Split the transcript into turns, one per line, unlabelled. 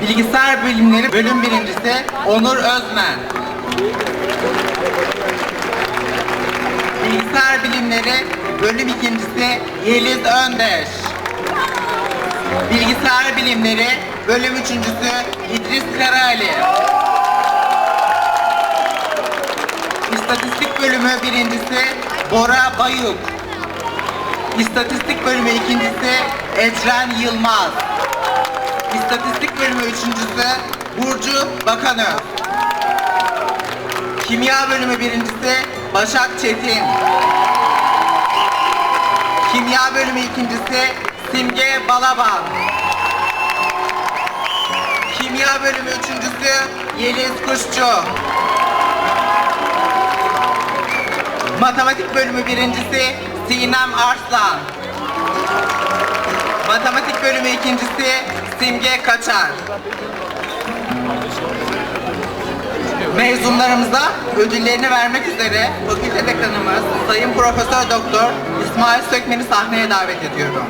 Bilgisayar Bilimleri Bölüm Birincisi Onur Özmen. Bilgisayar Bilimleri Bölüm İkincisi Yeliz Öndeş. Bilgisayar Bilimleri Bölüm Üçüncüsü İdris Karaali. İstatistik Bölümü Birincisi Bora Bayuk. İstatistik Bölümü ikincisi Ecren Yılmaz. İstatistik Bölümü üçüncüsü Burcu Bakanöz. Kimya Bölümü birincisi Başak Çetin. Kimya Bölümü ikincisi Simge Balaban. Kimya Bölümü üçüncüsü Yeliz Kuşçu. Matematik Bölümü birincisi Sinem Arslan. Matematik Bölümü ikincisi Simge Kaçar. Mezunlarımıza ödüllerini vermek üzere fakülte dekanımız Sayın Profesör Doktor İsmail Sökmen'i sahneye davet ediyorum.